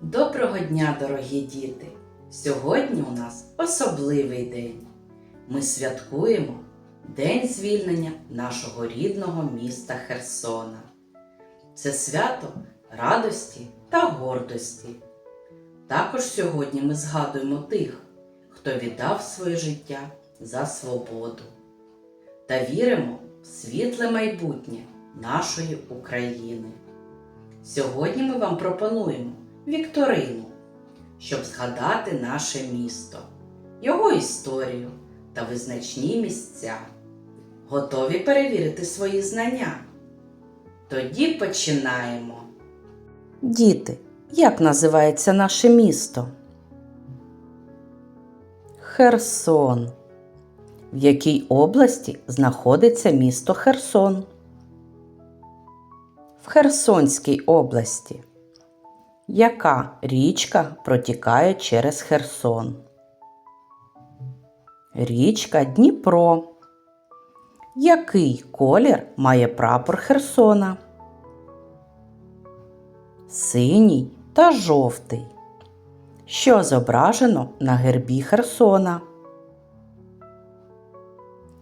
Доброго дня, дорогі діти! Сьогодні у нас особливий день. Ми святкуємо День звільнення нашого рідного міста Херсона. Це свято радості та гордості. Також сьогодні ми згадуємо тих, хто віддав своє життя за свободу та віримо в світле майбутнє нашої України. Сьогодні ми вам пропонуємо вікторину, щоб згадати наше місто, його історію та визначні місця. Готові перевірити свої знання? Тоді починаємо. Діти, як називається наше місто? Херсон. В якій області знаходиться місто Херсон? В Херсонській області. Яка річка протікає через Херсон? Річка Дніпро. Який колір має прапор Херсона? Синій та жовтий. Що зображено на гербі Херсона?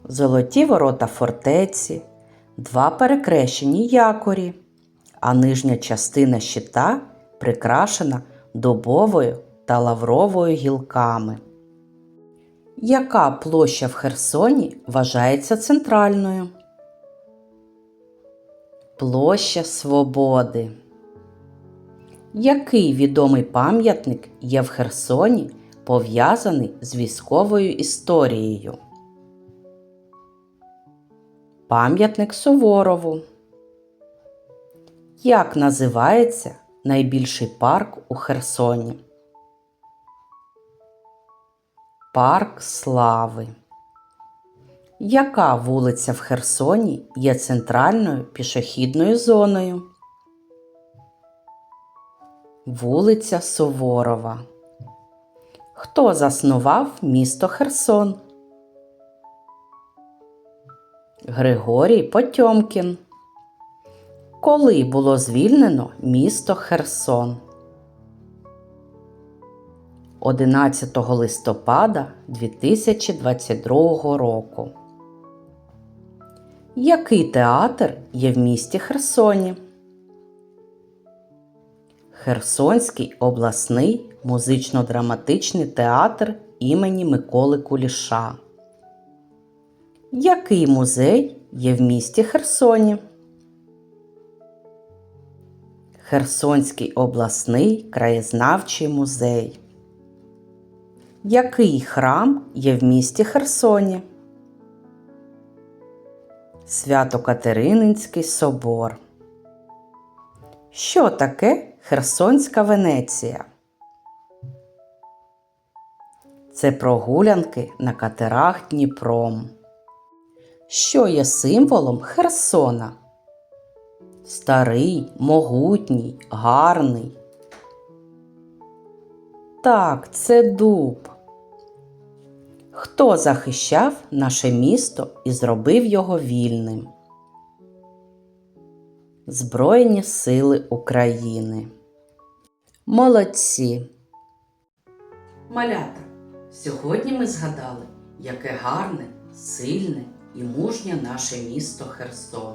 Золоті ворота фортеці, два перекрещені якорі, а нижня частина щита прикрашена дубовою та лавровою гілками. Яка площа в Херсоні вважається центральною? Площа Свободи. Який відомий пам'ятник є в Херсоні пов'язаний з військовою історією? Пам'ятник Суворову. Як називається найбільший парк у Херсоні? Парк Слави. Яка вулиця в Херсоні є центральною пішохідною зоною? Вулиця Суворова. Хто заснував місто Херсон? Григорій Потьомкін. Коли було звільнено місто Херсон? 11 листопада 2022 року. Який театр є в місті Херсоні? Херсонський обласний музично-драматичний театр імені Миколи Куліша. Який музей є в місті Херсоні? Херсонський обласний краєзнавчий музей. Який храм є в місті Херсоні? Свято-Катерининський собор. Що таке Херсонська Венеція? Це прогулянки на катерах Дніпром. Що є символом Херсона? Старий, могутній, гарний. Так, це дуб. Хто захищав наше місто і зробив його вільним? Збройні сили України. Молодці. Малята. Сьогодні ми згадали, яке гарне, сильне і мужнє наше місто Херсон.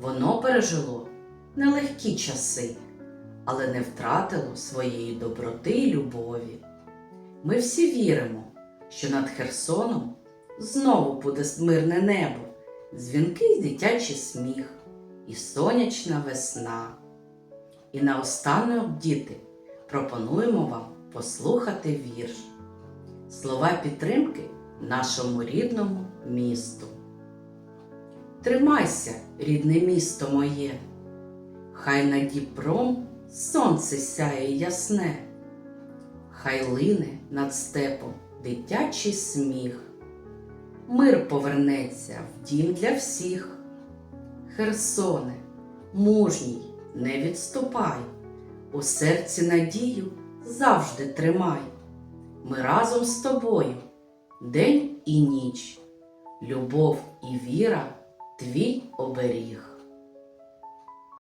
Воно пережило нелегкі часи, але не втратило своєї доброти і любові. Ми всі віримо, що над Херсоном знову буде мирне небо, дзвінкий дитячий сміх і сонячна весна. І наостанок, діти, пропонуємо вам послухати вірш, слова підтримки нашому рідному місту. Тримайся, рідне місто моє, хай над Дніпром сонце сяє ясне, хай лине над степом дитячий сміх, мир повернеться в дім для всіх. Херсоне, мужній, не відступай, у серці надію завжди тримай. Ми разом з тобою, день і ніч, любов і віра твій оберіг.